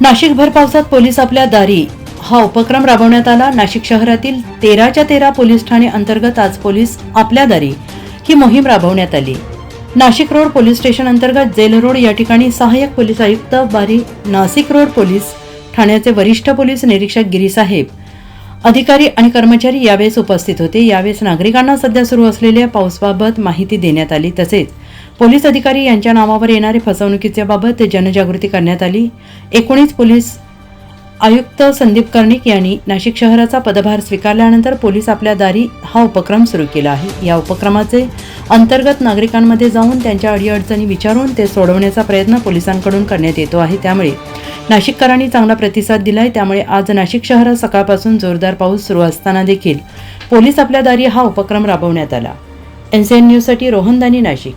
नाशिक भर पावसात पोलीस आपल्या दारी. हा उपक्रम राबवण्यात आला. नाशिक शहरातील तेराच्या तेरा पोलीस ठाणे अंतर्गत आज पोलीस आपल्या दारी. ही मोहीम राबवण्यात आली. नाशिक रोड पोलीस स्टेशन अंतर्गत जेल रोड या ठिकाणी सहाय्यक पोलीस आयुक्त बारी नाशिक रोड पोलीस ठाण्याचे वरिष्ठ पोलीस निरीक्षक गिरीसाहेब अधिकारी आणि कर्मचारी यावेळेस उपस्थित होते. यावेळेस नागरिकांना सध्या सुरू असलेल्या पावसाबाबत माहिती देण्यात आली. तसेच पोलीस अधिकारी यांच्या नावावर येणारे फसवणुकीच्या बाबत जनजागृती करण्यात आली. एकोणीस पोलीस आयुक्त संदीप कर्णिक यांनी नाशिक शहराचा पदभार स्वीकारल्यानंतर पोलीस आपल्या दारी हा उपक्रम सुरू केला आहे. या उपक्रमाचे अंतर्गत नागरिकांमध्ये जाऊन त्यांच्या अडीअडचणी विचारून ते सोडवण्याचा प्रयत्न पोलिसांकडून करण्यात येतो आहे. त्यामुळे नाशिककरांनी चांगला प्रतिसाद दिलाय. त्यामुळे आज नाशिक शहरात सकाळपासून जोरदार पाऊस सुरू असताना देखील पोलीस आपल्या दारी हा उपक्रम राबवण्यात आला. एन न्यूजसाठी रोहनदानी नाशिक.